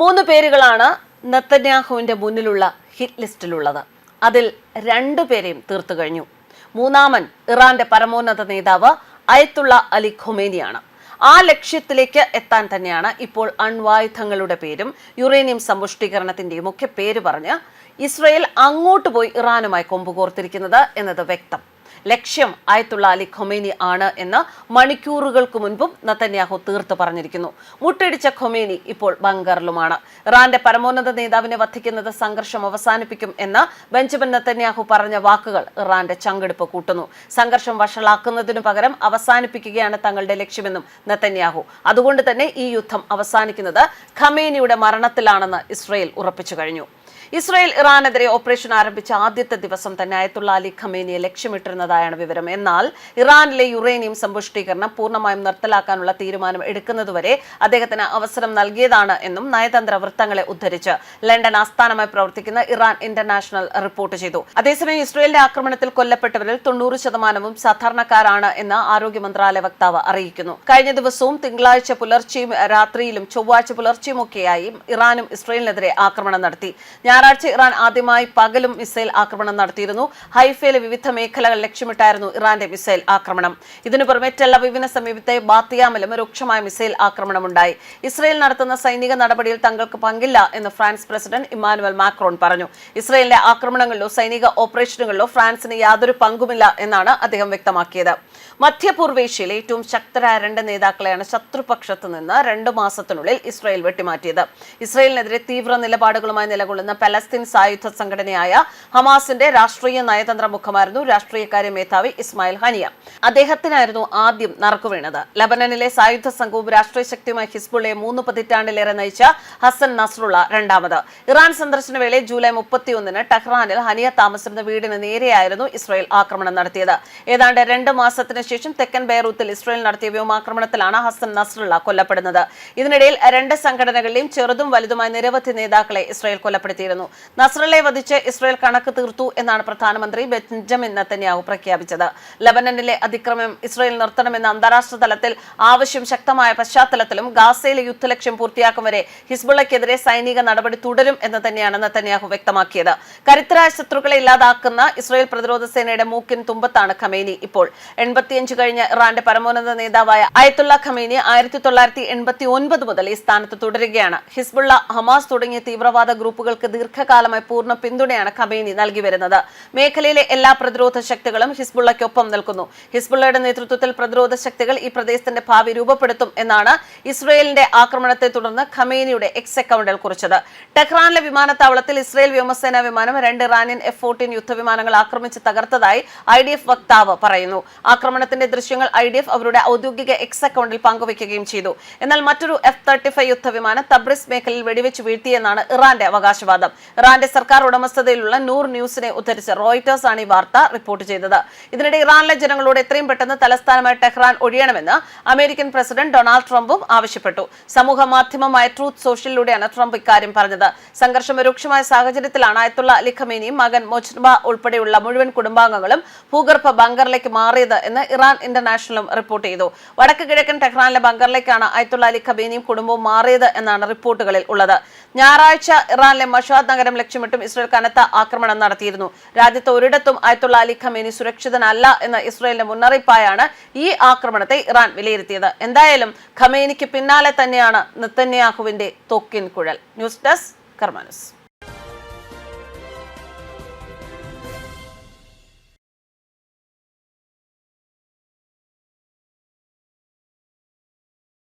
മൂന്ന് പേരുകളാണ് നെത്തന്യാഹുവിന്റെ മുന്നിലുള്ള ഹിറ്റ് ലിസ്റ്റിലുള്ളത്. അതിൽ രണ്ടു പേരെയും തീർത്തു കഴിഞ്ഞു. മൂന്നാമൻ ഇറാന്റെ പരമോന്നത നേതാവ് അയത്തുള്ള അലി ഖൊമേനിയാണ്. ആ ലക്ഷ്യത്തിലേക്ക് എത്താൻ തന്നെയാണ് ഇപ്പോൾ അണ്വായുധങ്ങളുടെ പേരും യുറേനിയം സമ്പുഷ്ടീകരണത്തിന്റെയും ഒക്കെ പേര് പറഞ്ഞ് ഇസ്രയേൽ അങ്ങോട്ട് പോയി ഇറാനുമായി കൊമ്പുകോർത്തിരിക്കുന്നത് എന്നത് വ്യക്തം. ലക്ഷ്യം ആയത്തുള്ള അലി ഖൊമേനി ആണ് എന്ന് മണിക്കൂറുകൾക്ക് മുൻപും നത്തന്യാഹു തീർത്തു പറഞ്ഞിരിക്കുന്നു. മുട്ടടിച്ച ഖൊമേനി ഇപ്പോൾ ബങ്കറിലുമാണ് ഇറാന്റെ പരമോന്നത നേതാവിനെ വധിക്കുന്നത് സംഘർഷം അവസാനിപ്പിക്കും എന്ന് ബെഞ്ചമിൻ നത്തന്യാഹു പറഞ്ഞ വാക്കുകൾ ഇറാന്റെ ചങ്കെടുപ്പ് കൂട്ടുന്നു. സംഘർഷം വഷളാക്കുന്നതിനു പകരം അവസാനിപ്പിക്കുകയാണ് തങ്ങളുടെ ലക്ഷ്യമെന്നും നത്തന്യാഹു. അതുകൊണ്ട് തന്നെ ഈ യുദ്ധം അവസാനിക്കുന്നത് ഖമേനിയുടെ മരണത്തിലാണെന്ന് ഇസ്രയേൽ ഉറപ്പിച്ചു കഴിഞ്ഞു. ഇസ്രായേൽ ഇറാനെതിരെ ഓപ്പറേഷൻ ആരംഭിച്ച ആദ്യത്തെ ദിവസം തന്നെ അയത്തുള്ള അലി ഖമേനിയെ ലക്ഷ്യമിട്ടിരുന്നതായാണ് വിവരം. എന്നാൽ ഇറാനിലെ യുറേനിയം സമ്പുഷ്ടീകരണം പൂർണമായും നിർത്തലാക്കാനുള്ള തീരുമാനം എടുക്കുന്നതുവരെ അദ്ദേഹത്തിന് അവസരം നൽകിയതാണ് എന്നും നയതന്ത്ര വൃത്തങ്ങളെ ഉദ്ധരിച്ച് ലണ്ടൻ ആസ്ഥാനമായി പ്രവർത്തിക്കുന്ന ഇറാൻ ഇന്റർനാഷണൽ റിപ്പോർട്ട് ചെയ്തു. അതേസമയം ഇസ്രയേലിന്റെ ആക്രമണത്തിൽ കൊല്ലപ്പെട്ടവരിൽ തൊണ്ണൂറ് ശതമാനവും സാധാരണക്കാരാണ് എന്ന് ആരോഗ്യ മന്ത്രാലയ വക്താവ് അറിയിക്കുന്നു. കഴിഞ്ഞ ദിവസവും തിങ്കളാഴ്ച പുലർച്ചെയും രാത്രിയിലും ചൊവ്വാഴ്ച പുലർച്ചെയുമൊക്കെയായി ഇറാനും ഇസ്രയേലിനെതിരെ ആക്രമണം നടത്തി. ഞായറാഴ്ച ഇറാൻ ആദ്യമായി പകലും മിസൈൽ ആക്രമണം നടത്തിയിരുന്നു. ഹൈഫയിലെ വിവിധ മേഖലകൾ ലക്ഷ്യമിട്ടായിരുന്നു ഇറാന്റെ മിസൈൽ ആക്രമണം. ഇതിനു പുറമെ ടെല്ലവീവിന് സമീപത്തെ ബാത്തിയാമിലും രൂക്ഷമായ മിസൈൽ ആക്രമണമുണ്ടായി. ഇസ്രയേൽ നടത്തുന്ന സൈനിക നടപടിയിൽ തങ്ങൾക്ക് പങ്കില്ല എന്ന് ഫ്രാൻസ് പ്രസിഡന്റ് ഇമ്മാനുവൽ മാക്രോൺ പറഞ്ഞു. ഇസ്രയേലിന്റെ ആക്രമണങ്ങളിലോ സൈനിക ഓപ്പറേഷനുകളിലോ ഫ്രാൻസിന് യാതൊരു പങ്കുമില്ല എന്നാണ് അദ്ദേഹം വ്യക്തമാക്കിയത്. മധ്യപൂർവേഷ്യയിലെ ഏറ്റവും ശക്തരായ രണ്ട് നേതാക്കളെയാണ് ശത്രുപക്ഷത്ത് നിന്ന് രണ്ടു മാസത്തിനുള്ളിൽ ഇസ്രയേൽ വെട്ടിമാറ്റിയത്. ഇസ്രയേലിനെതിരെ തീവ്ര നിലപാടുകളുമായി നിലകൊള്ളുന്ന പലസ്തീൻ സായുധ സംഘടനയായ ഹമാസിന്റെ രാഷ്ട്രീയ നയതന്ത്ര മുഖമായിരുന്നു രാഷ്ട്രീയകാര്യ മേധാവി ഇസ്മായിൽ ഹനിയ. അദ്ദേഹത്തിനായിരുന്നു ആദ്യം നറുക്കുവീണത് ലബനനിലെ സായുധ സംഘവും രാഷ്ട്രീയ ശക്തിയുമായി ഹിസ്ബുള്ളയെ മൂന്ന് പതിറ്റാണ്ടിലേറെ നയിച്ച ഹസൻ നസ്റുള്ള രണ്ടാമത്. ഇറാൻ സന്ദർശന വേളയിൽ ജൂലൈ മുപ്പത്തിയൊന്നിന് ടെഹ്റാനിൽ ഹനിയ താമസിക്കുന്ന വീടിന് നേരെയായിരുന്നു ഇസ്രായേൽ ആക്രമണം നടത്തിയത്. ഏതാണ്ട് രണ്ട് മാസത്തിന് ശേഷം തെക്കൻ ബെയറൂത്തിൽ ഇസ്രായേൽ നടത്തിയ വ്യോമാക്രമണത്തിലാണ് ഹസൻ നസ്റുള്ള കൊല്ലപ്പെടുന്നത്. ഇതിനിടയിൽ രണ്ട് സംഘടനകളിലെയും ചെറുതും വലുതുമായ നിരവധി നേതാക്കളെ ഇസ്രായേൽ കൊലപ്പെടുത്തിയിരുന്നു നസ്രലെ വധിച്ച് ഇസ്രയേൽ കണക്ക് തീർത്തു എന്നാണ് പ്രധാനമന്ത്രി ബെഞ്ചമിൻ നത്തന്യാഹു പ്രഖ്യാപിച്ചത്. ലബനനിലെ അതിക്രമം ഇസ്രയേൽ നിർത്തണമെന്ന അന്താരാഷ്ട്ര തലത്തിൽ ആവശ്യം ശക്തമായ പശ്ചാത്തലത്തിലും ഗാസയിലെ യുദ്ധലക്ഷ്യം പൂർത്തിയാക്കും വരെ ഹിസ്ബുള്ളക്കെതിരെ സൈനിക നടപടി തുടരും എന്ന് തന്നെയാണ് നത്തന്യാഹു വ്യക്തമാക്കിയത്. കരുത്തരായ ശത്രുക്കളെ ഇല്ലാതാക്കുന്ന ഇസ്രയേൽ പ്രതിരോധ സേനയുടെ മൂക്കിൻ തുമ്പത്താണ് ഖമേനി ഇപ്പോൾ. എൺപത്തിയഞ്ച് കഴിഞ്ഞ ഇറാന്റെ പരമോന്നത നേതാവായ അയത്തുള്ള ഖമേനി ആയിരത്തി തൊള്ളായിരത്തി എൺപത്തി ഒൻപത് മുതൽ ഈ സ്ഥാനത്ത് തുടരുകയാണ്. ഹിസ്ബുള്ള ഹമാസ് തുടങ്ങിയ തീവ്രവാദ ഗ്രൂപ്പുകൾക്ക് ദീർഘകാലമായി പൂർണ പിന്തുണയാണ് ഖമേനി നൽകി വരുന്നത്. മേഖലയിലെ എല്ലാ പ്രതിരോധ ശക്തികളും ഹിസ്ബുള്ളയ്ക്കൊപ്പം നിൽക്കുന്നു. ഹിസ്ബുള്ളയുടെ നേതൃത്വത്തിൽ പ്രതിരോധ ശക്തികൾ ഈ പ്രദേശത്തിന്റെ ഭാവി രൂപപ്പെടുത്തും എന്നാണ് ഇസ്രയേലിന്റെ ആക്രമണത്തെ തുടർന്ന് ഖമേനിയുടെ എക്സ് അക്കൗണ്ടിൽ കുറിച്ചത്. ടെഹ്റാനിലെ വിമാനത്താവളത്തിൽ ഇസ്രയേൽ വ്യോമസേനാ വിമാനം രണ്ട് ഇറാനിയൻ എഫ് ഫോർട്ടീൻ യുദ്ധവിമാനങ്ങൾ ആക്രമിച്ച് തകർത്തതായി ഐ ഡി എഫ് വക്താവ് പറയുന്നു. ആക്രമണത്തിന്റെ ദൃശ്യങ്ങൾ ഐ ഡി എഫ് അവരുടെ ഔദ്യോഗിക എക്സ് അക്കൗണ്ടിൽ പങ്കുവയ്ക്കുകയും ചെയ്തു. എന്നാൽ മറ്റൊരു എഫ് തേർട്ടി ഫൈവ് യുദ്ധവിമാനം തബ്രിസ് മേഖലയിൽ വെടിവെച്ച് വീഴ്ത്തിയെന്നാണ് ഇറാന്റെ അവകാശവാദം. ഇറാന്റെ സർക്കാർ ഉടമസ്ഥതയിലുള്ള നൂർ ന്യൂസിനെ ഉദ്ധരിച്ച് റോയിറ്റേഴ്സ് ആണ് ഈ വാർത്ത റിപ്പോർട്ട് ചെയ്തത്. ഇതിനിടെ ഇറാനിലെ ജനങ്ങളോട് എത്രയും പെട്ടെന്ന് തലസ്ഥാനമായ ടെഹ്റാൻ ഒഴിയണമെന്ന് അമേരിക്കൻ പ്രസിഡന്റ് ഡൊണാൾഡ് ട്രംപും ആവശ്യപ്പെട്ടു. സമൂഹ മാധ്യമമായ ട്രൂത്ത് സോഷ്യലിലൂടെയാണ് ട്രംപ് ഇക്കാര്യം പറഞ്ഞത്. സംഘർഷം രൂക്ഷമായ സാഹചര്യത്തിലാണ് അയത്തുള്ള അലി ഖമേനിയും മകൻ മൊജ്ബ ഉൾപ്പെടെയുള്ള മുഴുവൻ കുടുംബാംഗങ്ങളും ഭൂഗർഭ ബങ്കറിലേക്ക് മാറിയത് എന്ന് ഇറാൻ ഇന്റർനാഷണലും റിപ്പോർട്ട് ചെയ്തു. വടക്ക് കിഴക്കൻ ടെഹ്റാനിലെ ബങ്കറിലേക്കാണ് അയത്തുള്ള അലി ഖമേനിയും കുടുംബവും മാറിയത് എന്നാണ് റിപ്പോർട്ടുകളിൽ ഉള്ളത്. ഞായറാഴ്ച ഇറാനിലെ മഷാദ് നഗരം ലക്ഷ്യമിട്ടും ഇസ്രയേൽ കനത്ത ആക്രമണം നടത്തിയിരുന്നു. രാജ്യത്ത് ഒരിടത്തും അയത്തുള്ള അലി ഖമേനി സുരക്ഷിതനല്ല എന്ന ഇസ്രയേലിന്റെ മുന്നറിയിപ്പായാണ് ഈ ആക്രമണത്തെ ഇറാൻ വിലയിരുത്തിയത്. എന്തായാലും ഖമേനിക്ക് പിന്നാലെ തന്നെയാണ് നിത്തന്യാഹുവിന്റെ തൊക്കിൻ കുഴൽ. News desk കർമാനസ്.